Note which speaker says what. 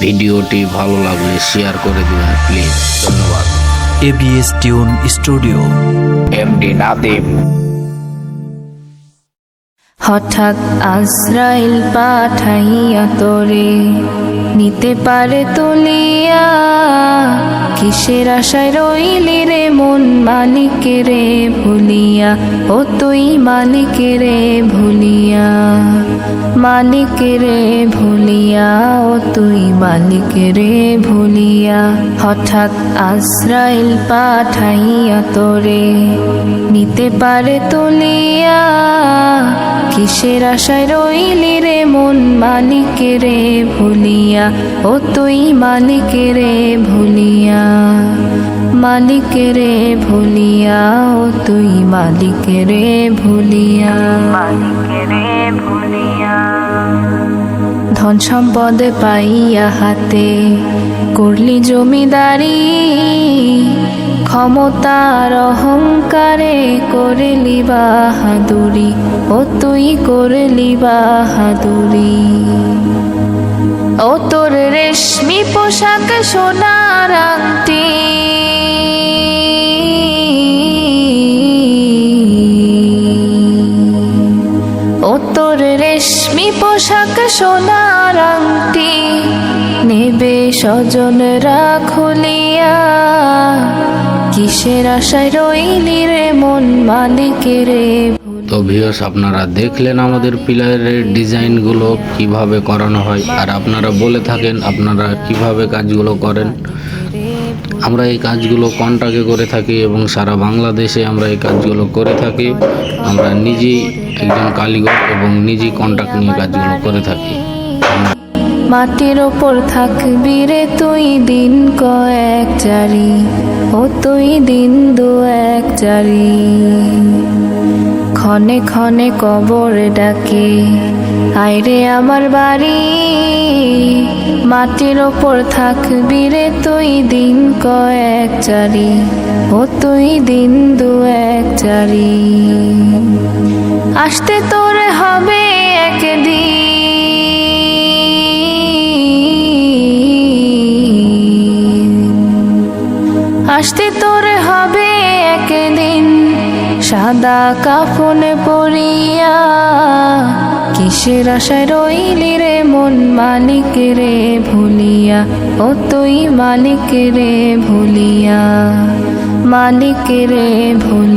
Speaker 1: ভিডিওটি ভালো লাগলে শেয়ার করে দেবেন প্লিজ ধন্যবাদ।
Speaker 2: ABS tune studio
Speaker 1: MD Nadim
Speaker 3: হঠাৎ আজরাইল পাঠাইয়া তোরে নিতে পারে তুলিয়া কিসের আশায় রইলি রে মন মালিকেরে ভুলিয়া? ও তুই মালিকেরে ভুলিয়া। মালিকেরে ভুলিয়া, ও তুই মালিকেরে ভুলিয়া। হঠাৎ আজরাইল পাঠাইয়া তোরে, নিতে পারে তুলিয়া। কিসের আশায় রইলি রে মন মালিকেরে ভুলিয়া? ও তুই মালিকেরে ভুলিয়া মালিকেরে ভুলিয়া, ও তুই মালিকেরে ভুলিয়া মালিকেরে ভুলিয়া। ধন সম্পদ পাইয়া হাতে করলি জমিদারি ক্ষমতার অহংকারে করলি বাহাদুরি, ও তুই করলি বাহাদুরি। ও তোর রেশমি পোশাক সোনার আংটি। ও তোর রেশমি পোশাক সোনার আংটি। নেবে স্বজনরা খুলিয়া? কিসের আশায় রইলি রে মন মালিকেরে?
Speaker 1: তো ভিউয়ার্স, আপনারা দেখলেন আমাদের পিলারের ডিজাইনগুলো কীভাবে করানো হয়, আর আপনারা বলে থাকেন আপনারা কীভাবে কাজগুলো করেন। আমরা এই কাজগুলো কন্টাকে করে থাকি এবং সারা বাংলাদেশে আমরা এই কাজগুলো করে থাকি। আমরা নিজেই একজন কারিগর এবং নিজেই কন্টাক্ট নিয়ে কাজগুলো করে থাকি।
Speaker 3: মাটির ওপর থাকবি রে তুই দিন কয়েক চারি, ও তুই দিন দু এক চারি। ক্ষণে ক্ষণে কবর ডাকে আইরে আমার বাড়ি। মাটির ওপর থাকবি রে তুই দিন কয়েক চারি, ও তুই দিন দু এক চারি। আসতে তোর আসতে তোর হবে একদিন। সাদা কাফন পরিয়া কিসের আশায় রইলি রে মন মালিক রে ভুলিয়া? ও তুই মালিক রে ভুলিয়া, মালিক রে ভুলিয়া।